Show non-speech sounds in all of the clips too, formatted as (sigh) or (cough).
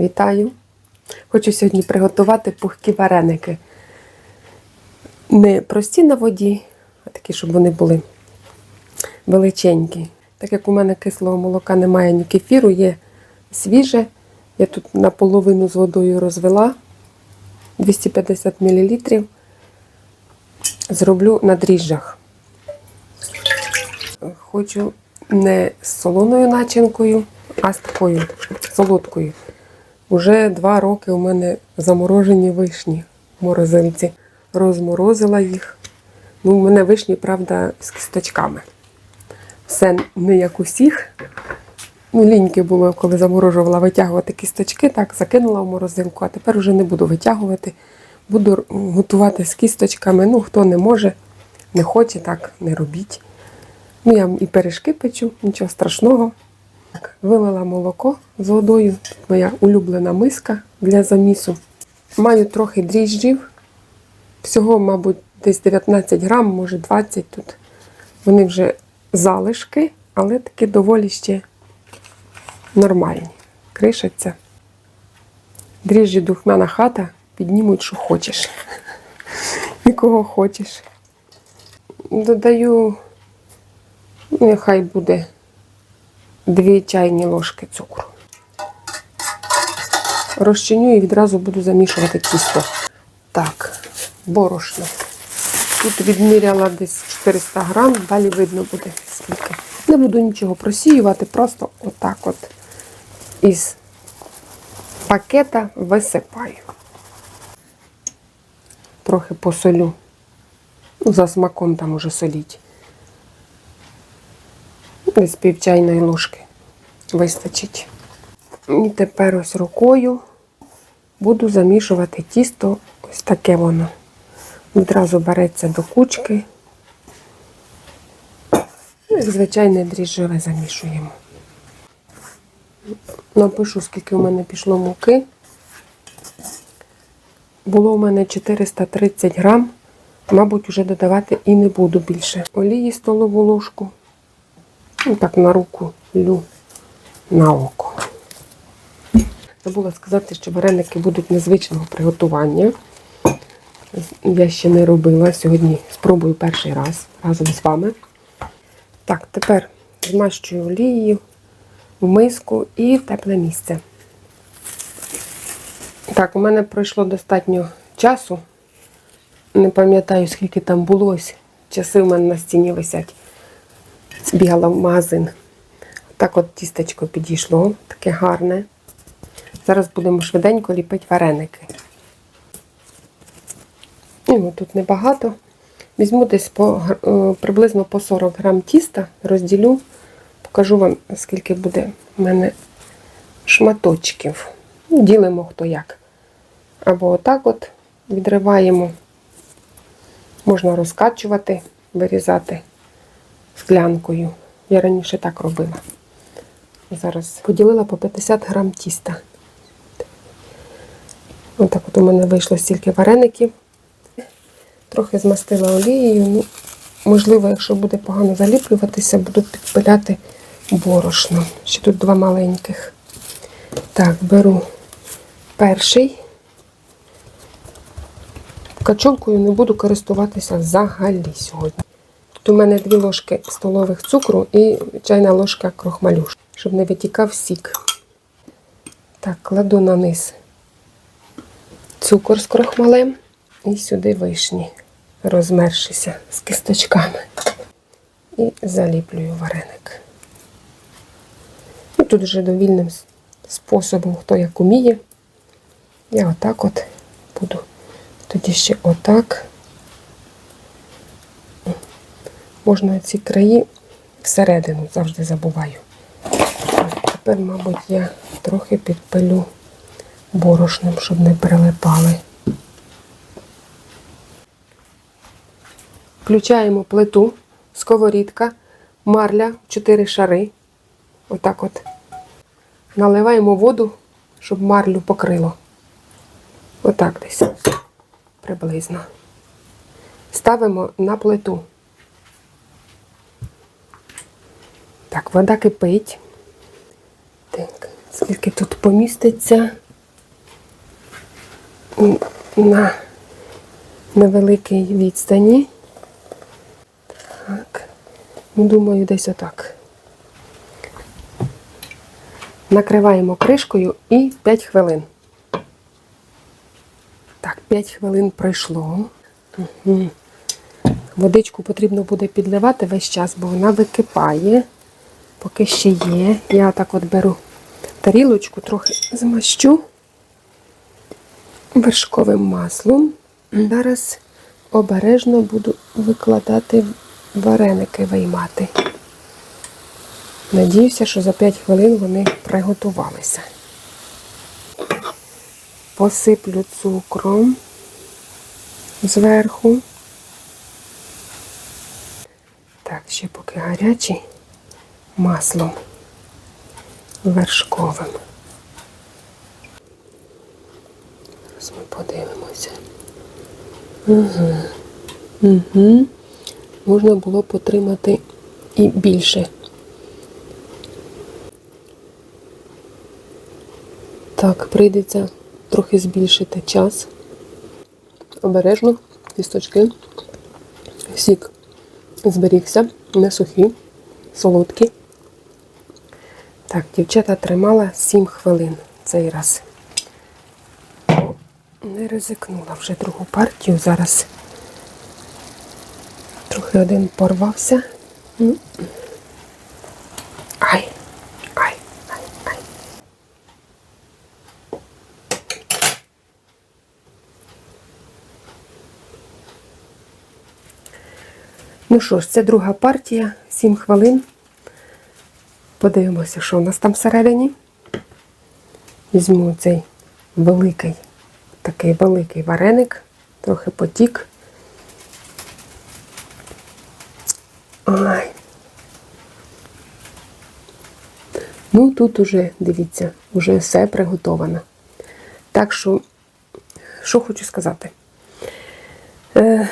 Вітаю! Хочу сьогодні приготувати пухкі вареники. Не прості на воді, а такі, щоб вони були величенькі. Так як у мене кислого молока немає ні кефіру, є свіже. Я тут наполовину з водою розвела 250 мл. Зроблю на дріжджах. Хочу не з солоною начинкою, а з такою солодкою. Уже два роки у мене заморожені вишні в морозильці. Розморозила їх. Ну, у мене вишні, правда, з кісточками. Все не як усіх. Ну, ліньки було, коли заморожувала витягувати кісточки, так, закинула в морозилку, а тепер вже не буду витягувати. Буду готувати з кісточками. Ну, хто не може, не хоче, так не робіть. Ну, я і пиріжки печу, нічого страшного. Так, вилила молоко з водою. Моя улюблена миска для замісу. Маю трохи дріжджів. Всього, мабуть, десь 19 грам, може 20 тут. Вони вже залишки, але таки доволі ще нормальні. Кришаться. Дріжджі духмяна хата піднімуть, що хочеш. І кого хочеш. Додаю, нехай буде дві чайні ложки цукру. Розчиню і відразу буду замішувати тісто. Так, борошно. Тут відміряла десь 400 грам, далі видно буде скільки. Не буду нічого просіювати, просто отак от із пакета висипаю. Трохи посолю. Ну, за смаком там уже соліть. Десь пів чайної ложки вистачить. І тепер ось рукою буду замішувати тісто, ось таке воно. Відразу береться до кучки. Ну, Як звичайне дріжджове замішуємо. Напишу, скільки у мене пішло муки. Було у мене 430 грам. Мабуть, вже додавати і не буду більше. Олії столову ложку. Ну, так на руку лю на око. Забула сказати, що вареники будуть незвичного приготування. Я ще не робила. Сьогодні спробую перший раз разом з вами. Так, тепер змащую олією в миску і в тепле місце. Так, у мене пройшло достатньо часу. Не пам'ятаю, скільки там було. Часи в мене на стіні висять. Бігала в магазин. Так от тістечко підійшло, таке гарне. Зараз будемо швиденько ліпити вареники. Ну, тут небагато. Візьму десь по, е, приблизно по 40 грам тіста, розділю, покажу вам, скільки буде в мене шматочків. Ну, Ділимо хто як. Або отак от відриваємо. Можна розкачувати, вирізати склянкою. Я раніше так робила. Зараз поділила по 50 грам тіста. Отак от у мене вийшло стільки вареників. Трохи змастила олією. Ну, можливо, якщо буде погано заліплюватися, буду підпиляти борошно. Ще тут два маленьких. Так, беру перший. Качолкою не буду користуватися взагалі сьогодні. Тут у мене дві ложки столових цукру і чайна ложка крохмалю, щоб не витікав сік. Так, кладу на низ цукор з крохмалем і сюди вишні, розмершися з кісточками. І заліплюю вареник. І тут вже довільним способом, хто як уміє. Я отак от буду. Тоді ще отак. Можна ці краї всередину, завжди забуваю. Тепер, мабуть, я трохи підпилю борошном, щоб не прилипали. Включаємо плиту, сковорідка, марля, 4 шари. Отак от. Наливаємо воду, щоб марлю покрило. Отак десь. Приблизно. Ставимо на плиту. Так, вода кипить. Так, скільки тут поміститься? на невеликій відстані. Так. Ну, думаю, десь отак. Накриваємо кришкою і 5 хвилин. Так, 5 хвилин пройшло. Угу. Водичку потрібно буде підливати весь час, бо вона википає. Поки ще є. Я так от беру тарілочку, трохи змащу вершковим маслом. Зараз обережно буду викладати вареники виймати. Надіюся, що за 5 хвилин вони приготувалися. Посиплю цукром зверху. Так, ще поки гарячий маслом вершковим. Зараз ми подивимося. Угу. Угу. Можна було потримати і більше. Так, прийдеться трохи збільшити час. Обережно, кісточки. Сік зберігся, не сухі, солодкі. Так, дівчата тримала 7 хвилин цей раз. Не ризикнула вже другу партію. Зараз трохи один порвався. Ай, ай, ай, ай. Ну що ж, це друга партія, 7 хвилин. Подивимося, що у нас там всередині. Візьму цей великий, такий великий вареник, трохи потік. Ай. Ну, тут уже, дивіться, вже все приготовано. Так що, що хочу сказати. Е,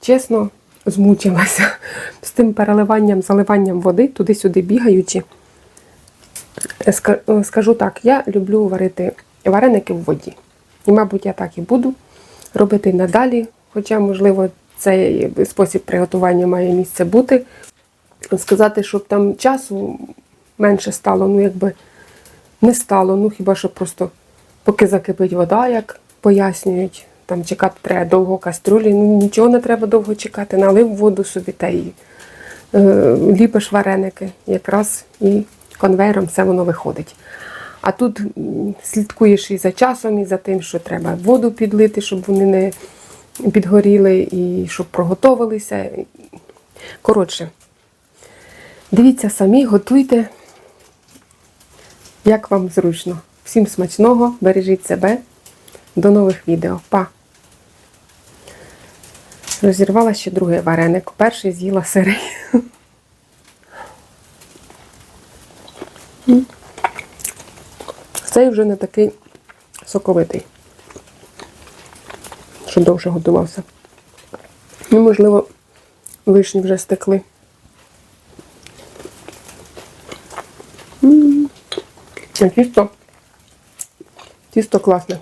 чесно, змучилася (laughs) з тим переливанням, заливанням води, туди-сюди бігаючи. Е, е, Скажу так, я люблю варити вареники в воді. І, мабуть, я так і буду робити надалі. Хоча, можливо, цей спосіб приготування має місце бути. Сказати, щоб там часу менше стало, ну якби не стало. Ну хіба що просто поки закипить вода, як пояснюють, там чекати треба довго кастрюлі. Ну нічого не треба довго чекати, налив воду собі та й е, ліпиш вареники, якраз і конвейером все воно виходить. А тут слідкуєш і за часом, і за тим, що треба воду підлити, щоб вони не підгоріли, і щоб проготовилися. Коротше, дивіться самі, готуйте, як вам зручно. Всім смачного, бережіть себе. До нових відео. Па! Розірвала ще другий вареник. Перший з'їла сирий. Цей вже не такий соковитий, що довше готувався. Ну, можливо, вишні вже стекли. Тісто, тісто класне.